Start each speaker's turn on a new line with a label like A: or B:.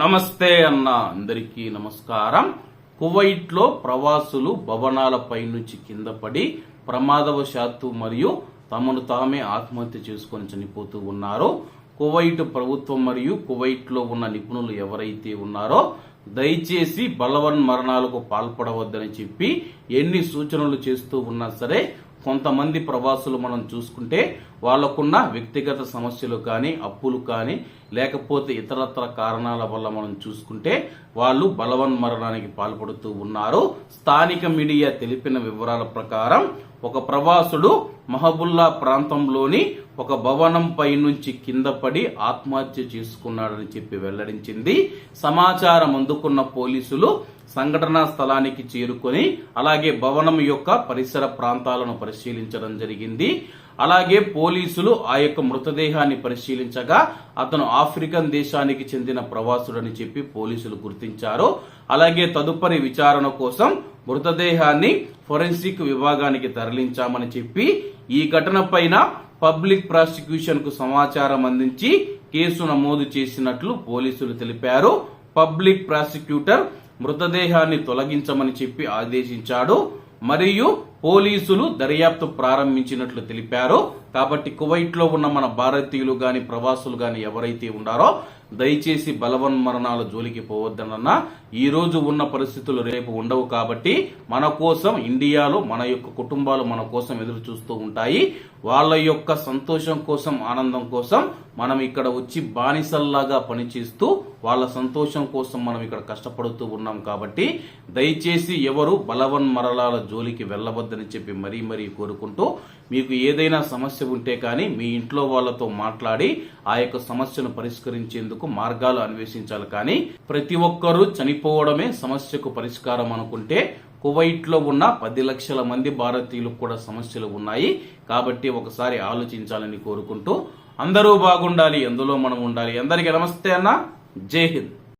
A: నమస్తే అన్న అందరికీ నమస్కారం. కువైట్లో ప్రవాసులు భవనాలపై నుంచి కింద పడి ప్రమాదవశాత్తు మరియు తమను తామే ఆత్మహత్య చేసుకొని చనిపోతూ ఉన్నారు. కువైట్ ప్రభుత్వం మరియు కువైట్లో ఉన్న నిపుణులు ఎవరైతే ఉన్నారో దయచేసి బలవన్ మరణాలకు పాల్పడవద్దని చెప్పి ఎన్ని సూచనలు చేస్తూ ఉన్నా సరే కొంతమంది ప్రవాసులు మనం చూసుకుంటే వాళ్ళకున్న వ్యక్తిగత సమస్యలు కానీ అప్పులు కానీ లేకపోతే ఇతరత్ర కారణాల వల్ల మనం చూసుకుంటే వాళ్ళు బలవన్ మరణానికి పాల్పడుతూ ఉన్నారు. స్థానిక మీడియా తెలిపిన వివరాల ప్రకారం ఒక ప్రవాసుడు మహబుల్లా ప్రాంతంలోని ఒక భవనం పై నుంచి కింద పడి ఆత్మహత్య చేసుకున్నాడని చెప్పి వెల్లడించింది. సమాచారం అందుకున్న పోలీసులు సంఘటనా స్థలానికి చేరుకొని అలాగే భవనం యొక్క పరిసర ప్రాంతాలను పరిశీలించడం జరిగింది. అలాగే పోలీసులు ఆ యొక్క మృతదేహాన్ని పరిశీలించగా అతను ఆఫ్రికన్ దేశానికి చెందిన ప్రవాసుడని చెప్పి పోలీసులు గుర్తించారు. అలాగే తదుపరి విచారణ కోసం మృతదేహాన్ని ఫొరెన్సిక్ విభాగానికి తరలించామని చెప్పి ఈ ఘటన పైన పబ్లిక్ ప్రాసిక్యూషన్కు సమాచారం అందించి కేసు నమోదు చేసినట్లు పోలీసులు తెలిపారు. పబ్లిక్ ప్రాసిక్యూటర్ మృతదేహాన్ని తొలగించమని చెప్పి ఆదేశించాడు. మరియు పోలీసులు దర్యాప్తు ప్రారంభించినట్లు తెలిపారు. కాబట్టి కువైట్లో ఉన్న మన భారతీయులు కానీ ప్రవాసులు కానీ ఎవరైతే ఉన్నారో దయచేసి బలవన్ మరణాల జోలికి పోవద్దనన్న ఈ రోజు ఉన్న పరిస్థితులు రేపు ఉండవు కాబట్టి మన కోసం ఇండియాలో మన యొక్క కుటుంబాలు మన కోసం ఎదురు చూస్తూ ఉంటాయి. వాళ్ళ యొక్క సంతోషం కోసం ఆనందం కోసం మనం ఇక్కడ వచ్చి బానిసల్లాగా పనిచేస్తూ వాళ్ళ సంతోషం కోసం మనం ఇక్కడ కష్టపడుతూ ఉన్నాం కాబట్టి దయచేసి ఎవరు బలవన్ మరణాల జోలికి వెళ్ళవద్దని చెప్పి మరీ మరీ కోరుకుంటూ మీకు ఏదైనా సమస్య ఉంటే కానీ మీ ఇంట్లో వాళ్ళతో మాట్లాడి ఆ యొక్క సమస్యను పరిష్కరించేందుకు మార్గాలు అన్వేషించాలి. కానీ ప్రతి ఒక్కరూ చనిపోవడమే సమస్యకు పరిష్కారం అనుకుంటే కువైట్లో ఉన్న పది లక్షల మంది భారతీయులకు కూడా సమస్యలు ఉన్నాయి. కాబట్టి ఒకసారి ఆలోచించాలని కోరుకుంటూ అందరూ బాగుండాలి ఎందులో మనం ఉండాలి. అందరికీ నమస్తే అన్న. జై హింద్.